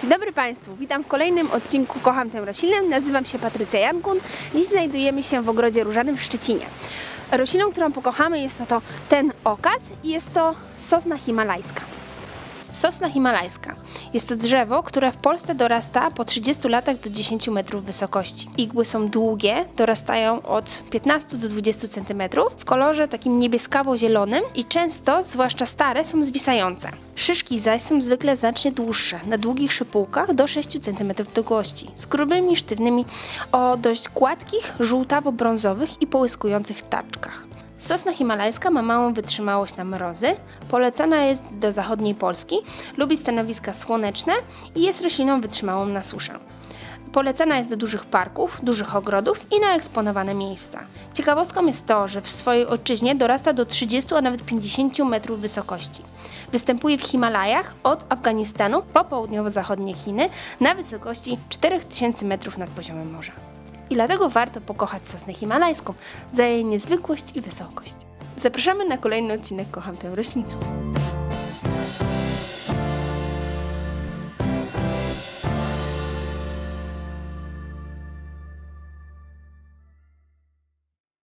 Dzień dobry Państwu, witam w kolejnym odcinku Kocham tę roślinę. Nazywam się Patrycja Jankun. Dziś znajdujemy się w ogrodzie różanym w Szczecinie. Rośliną, którą pokochamy jest to, ten okaz i jest to sosna himalajska. Sosna himalajska. Jest to drzewo, które w Polsce dorasta po 30 latach do 10 metrów wysokości. Igły są długie, dorastają od 15 do 20 cm, w kolorze takim niebieskawo-zielonym i często, zwłaszcza stare, są zwisające. Szyszki zaś są zwykle znacznie dłuższe, na długich szypułkach do 6 cm długości, z grubymi, sztywnymi, o dość gładkich, żółtawo-brązowych i połyskujących tarczkach. Sosna himalajska ma małą wytrzymałość na mrozy, polecana jest do zachodniej Polski, lubi stanowiska słoneczne i jest rośliną wytrzymałą na suszę. Polecana jest do dużych parków, dużych ogrodów i na eksponowane miejsca. Ciekawostką jest to, że w swojej ojczyźnie dorasta do 30, a nawet 50 metrów wysokości. Występuje w Himalajach od Afganistanu po południowo-zachodnie Chiny na wysokości 4000 metrów nad poziomem morza. I dlatego warto pokochać sosnę himalajską za jej niezwykłość i wysokość. Zapraszamy na kolejny odcinek Kocham tę roślinę.